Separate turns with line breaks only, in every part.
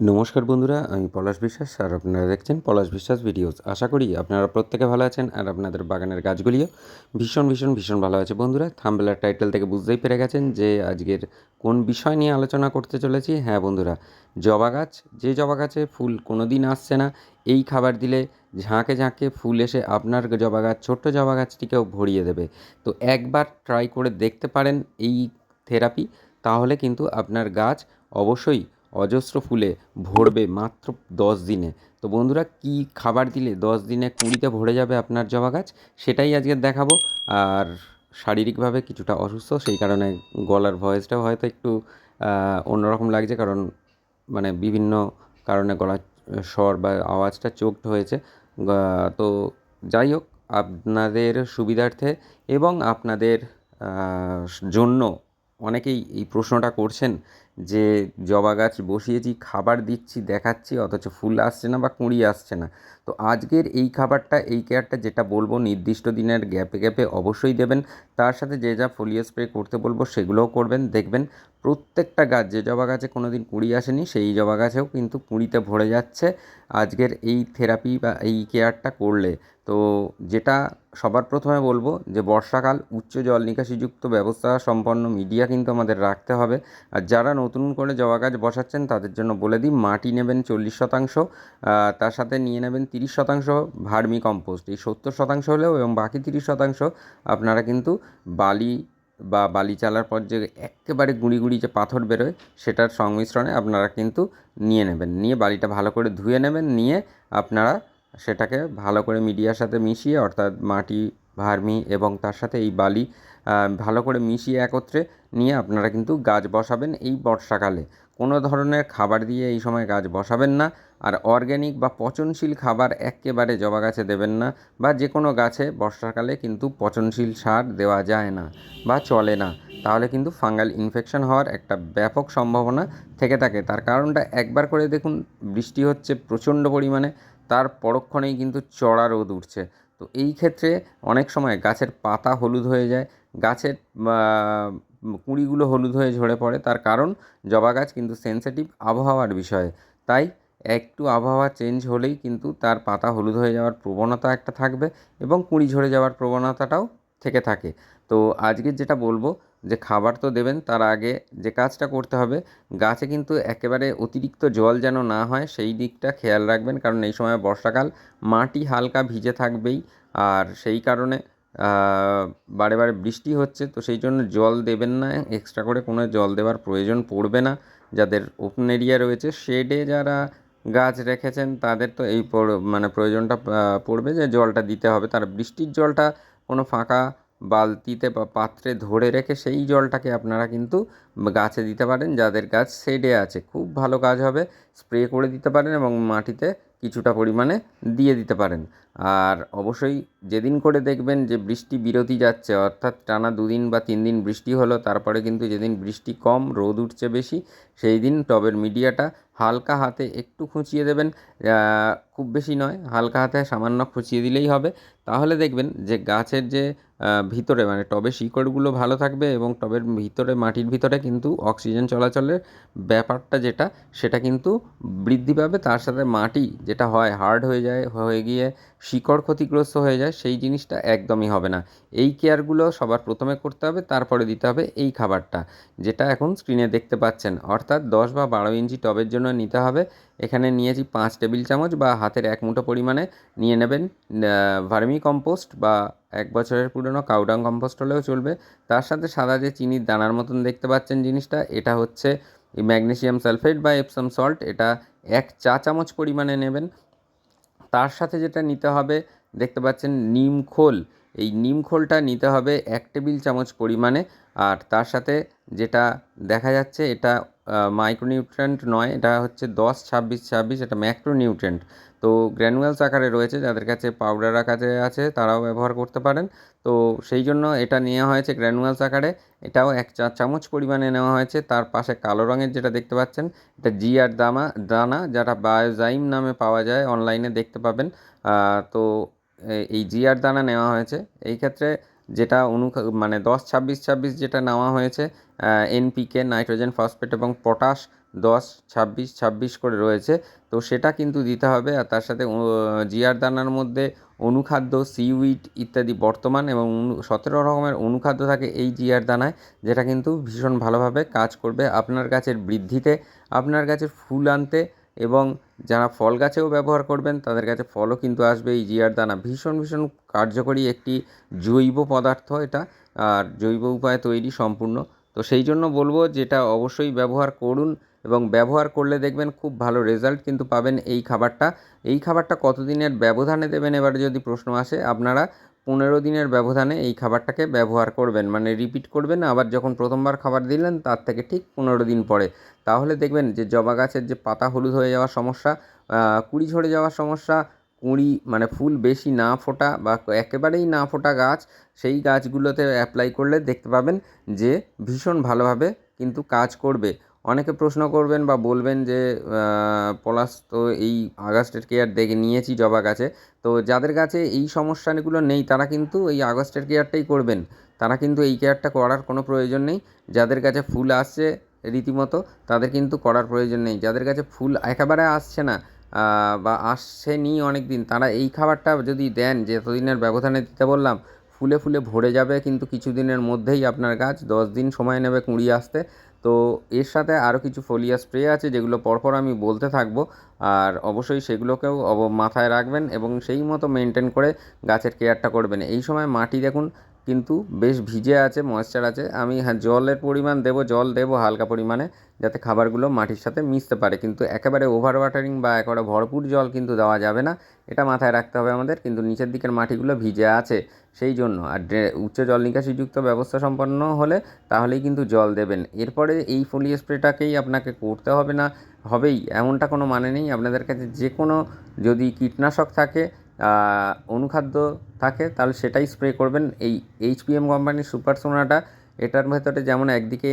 নমস্কার বন্ধুরা, আমি পলাশ বিশ্বাস আর আপনারা দেখছেন পলাশ বিশ্বাস ভিডিওস। আশা করি আপনারা প্রত্যেকে ভালো আছেন আর আপনাদের বাগানের গাছগুলিও ভীষণ ভীষণ ভীষণ ভালো আছে। বন্ধুরা থাম্বেলার টাইটেল থেকে বুঝতেই পেরে গেছেন যে আজকের কোন বিষয় নিয়ে আলোচনা করতে চলেছি। হ্যাঁ বন্ধুরা, জবা গাছ, যে জবা গাছে ফুল কোনো দিন আসছে না, এই খাবার দিলে ঝাঁকে ঝাঁকে ফুল এসে আপনার জবা গাছ, ছোট্ট জবা গাছটিকেও ভরিয়ে দেবে। তো একবার ট্রাই করে দেখতে পারেন এই থেরাপি তাহলে কিন্তু আপনার গাছ অবশ্যই অজস্র ফুলে ভরবে মাত্র দশ দিনে। তো বন্ধুরা, কি খাবার দিলে দশ দিনে কুড়িতে ভরে যাবে আপনার জবা গাছ? সেটাই আজকে দেখাবো। আর শারীরিকভাবে কিছুটা অসুস্থ, সেই কারণে গলার ভয়েসটাও হয়তো একটু অন্যরকম লাগছে কারণ মানে বিভিন্ন কারণে গলার স্বর বা আওয়াজটা চোখড হয়েছে। তো যাই হোক, আপনাদের সুবিধার্থে এবং আপনাদের জন্য অনেকেই এই প্রশ্নটা করছেন যে জবা গাছ বসিয়েছি, খাবার দিচ্ছি, দেখাচ্ছি, অথচ ফুল আসছে না বা কুঁড়ি আসছে না। তো আজকের এই খাবারটা, এই কেয়ারটা যেটা বলব, নির্দিষ্ট দিনের গ্যাপে গ্যাপে অবশ্যই দেবেন। তার সাথে যে যা ফোলিও স্প্রে করতে বলব, সেগুলোও করবেন। দেখবেন প্রত্যেকটা গাছ, যে জবা গাছে কোনো দিন কুঁড়ি আসেনি, সেই জবা গাছেও কিন্তু কুঁড়িতে ভরে যাচ্ছে। আজকের এই থেরাপি বা এই কেয়ারটা করলে, তো যেটা সবার প্রথমে বলব যে বর্ষাকাল, উচ্চ জল নিকাশিযুক্ত ব্যবস্থা সম্পন্ন মিডিয়া কিন্তু আমাদের রাখতে হবে। আর যারা নতুন করে জবা গাছ বসাচ্ছেন, তাদের জন্য বলে দিই, মাটি নেবেন চল্লিশ শতাংশ তার সাথে নিয়ে নেবেন তিরিশ শতাংশ ভার্মি কম্পোস্ট। এই সত্তর শতাংশ হলেও এবং বাকি তিরিশ শতাংশ আপনারা কিন্তু বালি বা বালি চালার পর যে একেবারে গুঁড়ি গুঁড়ি যে পাথর বেরোয়, সেটার সংমিশ্রণে আপনারা কিন্তু নিয়ে নেবেন। নিয়ে বালিটা ভালো করে ধুয়ে নেবেন, নিয়ে আপনারা সেটাকে ভালো করে মিডিয়ার সাথে মিশিয়ে, অর্থাৎ মাটি, ভার্মি এবং তার সাথে এই বালি ভালো করে মিশিয়ে একত্রে নিয়ে আপনারা কিন্তু গাছ বসাবেন এই বর্ষাকালে। কোনো ধরনের খাবার দিয়ে এই সময় গাছ বসাবেন না আর অর্গ্যানিক বা পচনশীল খাবার একেবারে জবা গাছে দেবেন না বা যে কোনো গাছে বর্ষাকালে কিন্তু পচনশীল সার দেওয়া যায় না বা চলে না। তাহলে কিন্তু ফাঙ্গাল ইনফেকশন হওয়ার একটা ব্যাপক সম্ভাবনা থেকে থাকে। তার কারণটা একবার করে দেখুন, বৃষ্টি হচ্ছে প্রচণ্ড পরিমাণে, তার পরক্ষণেই কিন্তু চড়া রোদ উঠছে। তো এই ক্ষেত্রে অনেক সময় গাছের পাতা হলুদ হয়ে যায়, গাছের কুঁড়িগুলো হলুদ হয়ে ঝরে পড়ে। তার কারণ, জবা গাছ কিন্তু সেন্সিটিভ আবহাওয়ার বিষয়ে। তাই একটু আবহাওয়া চেঞ্জ হলেই কিন্তু তার পাতা হলুদ হয়ে যাওয়ার প্রবণতা একটা থাকবে এবং কুঁড়ি ঝরে যাওয়ার প্রবণতাটাও থেকে থাকে। তো আজকে যেটা বলব, যে খাবার তো দেবেন, তার আগে যে কাজটা করতে হবে, গাছে কিন্তু একেবারে অতিরিক্ত জল যেন না হয়, সেই দিকটা খেয়াল রাখবেন। কারণ এই সময় বর্ষাকাল, মাটি হালকা ভিজে থাকবেই। আর সেই কারণে বারে বারে বৃষ্টি হচ্ছে, তো সেই জন্য জল দেবেন না এক্সট্রা করে কোনো জল দেওয়ার প্রয়োজন পড়বে না। যাদের ওপেন এরিয়া রয়েছে শেডে যারা গাছ রেখেছেন, তাদের তো এই মানে প্রয়োজনটা পড়বে যে জলটা দিতে হবে। তার বৃষ্টির জলটা কোনো ফাঁকা বালতিতে বা পাত্রে ধরে রেখে সেই জলটাকে আপনারা কিন্তু গাছে দিতে পারেন, যাদের গাছ শেডে আছে। খুব ভালো কাজ হবে, স্প্রে করে দিতে পারেন এবং মাটিতে কিছুটা পরিমাণে দিয়ে দিতে পারেন। আর অবশ্যই যেদিন করে দেখবেন যে বৃষ্টি বিরতি যাচ্ছে, অর্থাৎ টানা দুদিন বা তিন দিন বৃষ্টি হলো, তারপরে কিন্তু যেদিন বৃষ্টি কম, রোদ উঠছে বেশি, সেই দিন টবের মিডিয়াটা হালকা হাতে একটু খুঁচিয়ে দেবেন। খুব বেশি নয়, হালকা হাতে সামান্য খুঁচিয়ে দিলেই হবে। তাহলে দেখবেন যে গাছের যে ভিতরে মানে টবে শিকড়গুলো ভালো থাকবে এবং টবের ভিতরে, মাটির ভিতরে কিন্তু অক্সিজেন চলাচলের ব্যাপারটা যেটা, সেটা কিন্তু বৃদ্ধি পাবে। তার সাথে মাটি যেটা হয়, হার্ড হয়ে যায়, হয়ে গিয়ে শিকড় ক্ষতিগ্রস্ত হয়ে যায়, সেই জিনিসটা একদমই হবে না। এই কেয়ারগুলো সবার প্রথমে করতে হবে, তারপরে দিতে হবে এই খাবারটা, যেটা এখন স্ক্রিনে দেখতে পাচ্ছেন। অর্থাৎ দশ বা বারো ইঞ্চি টবের জন্য নিতে হবে। এখানে নিয়েছি পাঁচ টেবিল চামচ বা হাতের এক মুঠো পরিমাণে। নিয়ে নেবেন ভার্মি কম্পোস্ট বা এক বছরের পুরনো কাউডাং কম্পোস্ট হলেও চলবে। তার সাথে সাদা যে চিনির দানার মতন দেখতে পাচ্ছেন জিনিসটা, এটা হচ্ছে ম্যাগনেশিয়াম সালফেট বা এপসাম সল্ট এটা এক চা চামচ পরিমাণে নেবেন। তার সাথে যেটা নিতে হবে, দেখতে পাচ্ছেন নিম খোল। এই নিম খোলটা নিতে হবে এক টেবিল চামচ পরিমাণে। আর তার সাথে যেটা দেখা যাচ্ছে এটা মাইক্রোনিউট্রেন্ট নয়, এটা হচ্ছে দশ, ছাব্বিশ ছাব্বিশ, এটা ম্যাক্রোনিউট্রেন্ট তো গ্র্যানুয়ালস আকারে রয়েছে, যাদের কাছে পাউডার আকারে আছে, তারাও ব্যবহার করতে পারেন। তো সেই জন্য এটা নেওয়া হয়েছে গ্র্যানুয়ালস আকারে। এটাও এক চা, চামচ পরিমাণে নেওয়া হয়েছে। তার পাশে কালো রঙের যেটা দেখতে পাচ্ছেন, এটা জি আর দামা, দানা যেটা বায়োজাইম নামে পাওয়া যায় অনলাইনে দেখতে পাবেন। তো এই জি আর দানা নেওয়া হয়েছে। এই ক্ষেত্রে যেটা অনু মানে দশ, ছাব্বিশ ছাব্বিশ যেটা নেওয়া হয়েছে এনপিকে নাইট্রোজেন, ফসফেট এবং পটাশ দশ, ছাব্বিশ ছাব্বিশ করে রয়েছে। তো সেটা কিন্তু দিতে হবে আর তার সাথে জিয়ার দানার মধ্যে অনুখাদ্য, সিউইড ইত্যাদি বর্তমান এবং সতেরো রকমের অনুখাদ্য থাকে এই জিয়ার দানায়, যেটা কিন্তু ভীষণ ভালোভাবে কাজ করবে আপনার গাছের বৃদ্ধিতে, আপনার গাছের ফুল আনতে এবং যারা ফল গাছেও ব্যবহার করবেন, তাদের কাছে ফলও কিন্তু আসবে। এই জিয়ার দানা ভীষণ ভীষণ কার্যকরী একটি জৈব পদার্থ এটা, আর জৈব উপায়ে তৈরি সম্পূর্ণ। তো সেই জন্য বলব যেটা অবশ্যই ব্যবহার করুন এবং ব্যবহার করলে দেখবেন খুব ভালো রেজাল্ট কিন্তু পাবেন এই খাবারটা। এই খাবারটা কতদিনের ব্যবধানে দেবেন এবারে যদি প্রশ্ন আসে, আপনারা পনেরো দিনের ব্যবধানে এই খাবারটাকে ব্যবহার করবেন। মানে রিপিট করবেন, আবার যখন প্রথমবার খাবার দিলেন, তার থেকে ঠিক পনেরো দিন পরে। তাহলে দেখবেন যে জবা গাছের যে পাতা হলুদ হয়ে যাওয়ার সমস্যা কুড়ি ঝরে যাওয়ার সমস্যা, কুঁড়ি মানে ফুল বেশি না ফোটা বা একেবারেই না ফোটা গাছ, সেই গাছগুলোতে অ্যাপ্লাই করলে দেখতে পাবেন যে ভীষণ ভালোভাবে কিন্তু কাজ করবে। অনেকে প্রশ্ন করবেন বা বলবেন যে পলাশ তো এই আগস্টের কেয়ার দেখে নিয়েছি জবা গাছে। তো যাদের কাছে এই সমস্যাগুলো নেই, তারা কিন্তু এই আগস্টের কেয়ারটাই করবেন। তারা কিন্তু এই কেয়ারটা করার কোনো প্রয়োজন নেই। যাদের কাছে ফুল আসছে রীতিমতো, তাদের কিন্তু করার প্রয়োজন নেই। যাদের কাছে ফুল একেবারে আসছে না বা আসছেনি অনেক দিন তারা এই খাবারটা যদি দেন, যে এতদিনের ব্যবধানে দিতে বললাম, ফুলে ফুলে ভরে যাবে। কিন্তু কিছু দিনের মধ্যেই আপনার গাছ দশ দিন সময় নেবে কুঁড়ি আসতে। তো এর সাথে আরও কিছু ফোলিয়া স্প্রে আছে যেগুলো পরপর আমি বলতে থাকব। আর অবশ্যই সেগুলোকেও মাথায় রাখবেন এবং সেই মতো মেনটেন করে গাছের কেয়ারটা করবেন। এই সময় মাটি দেখুন কিন্তু বেশ ভিজে আছে ময়েশ্চার আছে। আমি হ্যাঁ জলের পরিমাণ দেবো, জল দেবো হালকা পরিমাণে, যাতে খাবারগুলো মাটির সাথে মিশতে পারে। কিন্তু একেবারে ওভার ওয়াটারিং বা একেবারে ভরপুর জল কিন্তু দেওয়া যাবে না। এটা মাথায় রাখতে হবে আমাদের, কিন্তু নিচের দিকের মাটিগুলো ভিজে আছে সেই জন্য। আর উচ্চ জল নিকাশিযুক্ত ব্যবস্থা সম্পন্ন হলে তাহলেই কিন্তু জল দেবেন। এরপরে এই ফোলিও স্প্রেটাকেই আপনাকে করতে হবে না, হবেই। এমনটা কোনো মানে নেই। আপনাদের কাছে যে কোনো যদি কীটনাশক থাকে অনুখাদ্য থাকে, তাহলে সেটাই স্প্রে করবেন। এই এইচপিএম কোম্পানির সুপার সোনাটা এটার ভেতরে যেমন একদিকে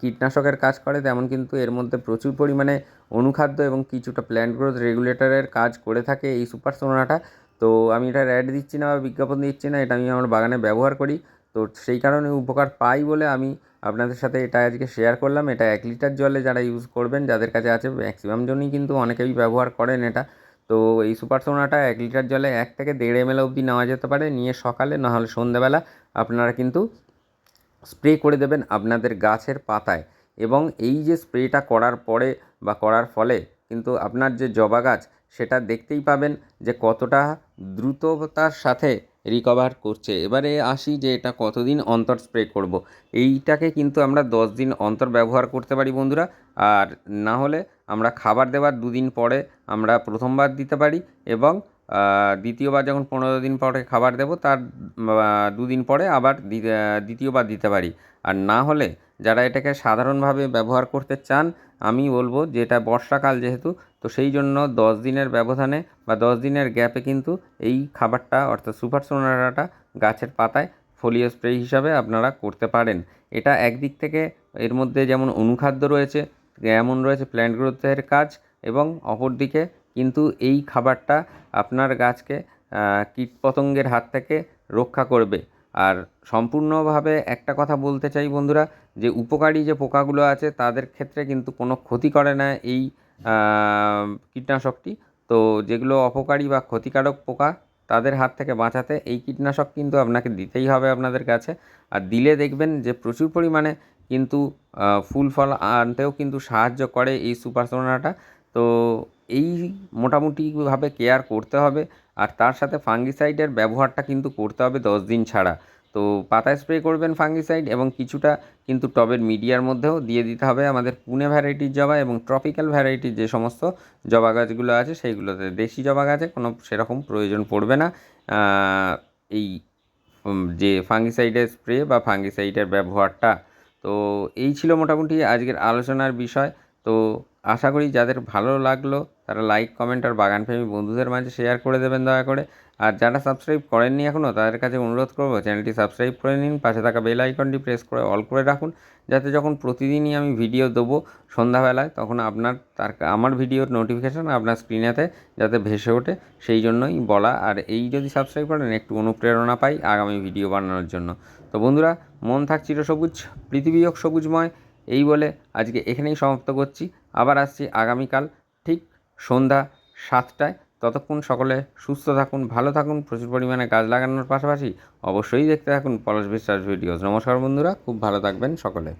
কীটনাশকের কাজ করে, তেমন কিন্তু এর মধ্যে প্রচুর পরিমাণে অনুখাদ্য এবং কিছুটা প্ল্যান্ট গ্রোথ রেগুলেটরের কাজ করে থাকে এই সুপার সোনাটা তো আমি এটার অ্যাড দিচ্ছি না বা বিজ্ঞাপন দিচ্ছি না, এটা আমি আমার বাগানে ব্যবহার করি। তো সেই কারণে উপকার পাই বলে আমি আপনাদের সাথে এটা আজকে শেয়ার করলাম। এটা এক লিটার জলে যারা ইউজ করবেন, যাদের কাছে আছে ম্যাক্সিমাম জনই কিন্তু অনেকেই ব্যবহার করেন এটা। তো এই সুপার সোনাটা এক লিটার জলে এক থেকে দেড় এম এল অবধি নেওয়া যেতে পারে। নিয়ে সকালে, নাহলে সন্ধ্যেবেলা আপনারা কিন্তু স্প্রে করে দেবেন আপনাদের গাছের পাতায়। এবং এই যে স্প্রেটা করার পরে বা করার ফলে কিন্তু আপনার যে জবা গাছ, সেটা দেখতেই পাবেন যে কতটা দ্রুততার সাথে রিকভার করছে। এবারে আসি যে এটা কতদিন অন্তর স্প্রে করব। এইটাকে কিন্তু আমরা দশ দিন অন্তর ব্যবহার করতে পারি বন্ধুরা। আর না হলে আমরা খাবার দেওয়ার দুদিন পরে আমরা প্রথমবার দিতে পারি এবং দ্বিতীয়বার যখন পনেরো দিন পরে খাবার দেবো, তার দুদিন পরে আবার দ্বিতীয়বার দিতে পারি। আর না হলে যারা এটাকে সাধারণভাবে ব্যবহার করতে চান, আমি বলব যে এটা বর্ষাকাল যেহেতু, তো সেই জন্য দশ দিনের ব্যবধানে বা দশ দিনের গ্যাপে কিন্তু এই খাবারটা অর্থাৎ সুপার সোনারাটা গাছের পাতায় ফোলিও স্প্রে হিসাবে আপনারা করতে পারেন। এটা একদিক থেকে এর মধ্যে যেমন অনুখাদ্য রয়েছে এমন রয়েছে প্ল্যান্ট গ্রোথের কাজ এবং অপরদিকে কিন্তু এই খাবারটা আপনার গাছকে কীটপতঙ্গের হাত থেকে রক্ষা করবে। আর সম্পূর্ণভাবে একটা কথা বলতে চাই বন্ধুরা, যে উপকারী যে পোকাগুলো আছে তাদের ক্ষেত্রে কিন্তু কোনো ক্ষতি করে না এই কীটনাশকটি। তো যেগুলো অপকারী বা ক্ষতিকারক পোকা তাদের হাত থেকে বাঁচাতে এই কীটনাশক কিন্তু আপনাকে দিতেই হবে আপনাদের কাছে। আর দিলে দেখবেন যে প্রচুর পরিমাণে কিন্তু ফুল ফল আনতেও কিন্তু সাহায্য করে এই সুপার সোনাটা। তো এই মোটামুটিভাবে কেয়ার করতে হবে। আর তার সাথে ফাঙ্গিসাইডের ব্যবহারটা কিন্তু করতে হবে দশ দিন ছাড়া। তো পাতায় স্প্রে করবেন ফাঙ্গিসাইড এবং কিছুটা কিন্তু টবের মিডিয়ার মধ্যেও দিয়ে দিতে হবে আমাদের পুনে ভ্যারাইটির জবা এবং ট্রপিক্যাল ভ্যারাইটির যে সমস্ত জবা গাছগুলো আছে সেইগুলোতে। দেশি জবা গাছে কোনো সেরকম প্রয়োজন পড়বে না। এই যে ফাঙ্গিসাইডের স্প্রে বা ফাঙ্গিসাইডের ব্যবহারটা তো এই ছিল মোটামুটি আজকের আলোচনার বিষয়। তো আশা করি যাদের ভালো লাগল তারা লাইক কমেন্ট আর বাগান বাগানপ্রেমী বন্ধুদের মাঝে শেয়ার করে দেবেন দয়া করে। আর যারা সাবস্ক্রাইব করেননি এখনও তাদের কাছে অনুরোধ করব চ্যানেলটি সাবস্ক্রাইব করে নিন, পাশে থাকা বেল আইকনটি প্রেস করে অল করে রাখুন, যাতে যখন প্রতিদিনই আমি ভিডিও দেবো সন্ধ্যাবেলায়, তখন আপনার তার আমার ভিডিওর নোটিফিকেশান আপনার স্ক্রিনেতে যাতে ভেসে ওঠে। সেই জন্যই বলা, আর এই যদি সাবস্ক্রাইব করেন, একটু অনুপ্রেরণা পাই আগামী ভিডিও বানানোর জন্য। তো বন্ধুরা, মন থাক চিরসবুজ পৃথিবী হোক সবুজময়, এই বলে আজকে এখানেই সমাপ্ত করছি। আবার আসছি আগামীকাল সন্ধ্যা সাতটায়। ততক্ষণ সকলে সুস্থ থাকুন, ভালো থাকুন, প্রচুর পরিমাণে গাছ লাগানোর পাশাপাশি অবশ্যই দেখতে থাকুন পলাশ বিশ্বাস ভিডিওস। নমস্কার বন্ধুরা, খুব ভালো থাকবেন সকলে।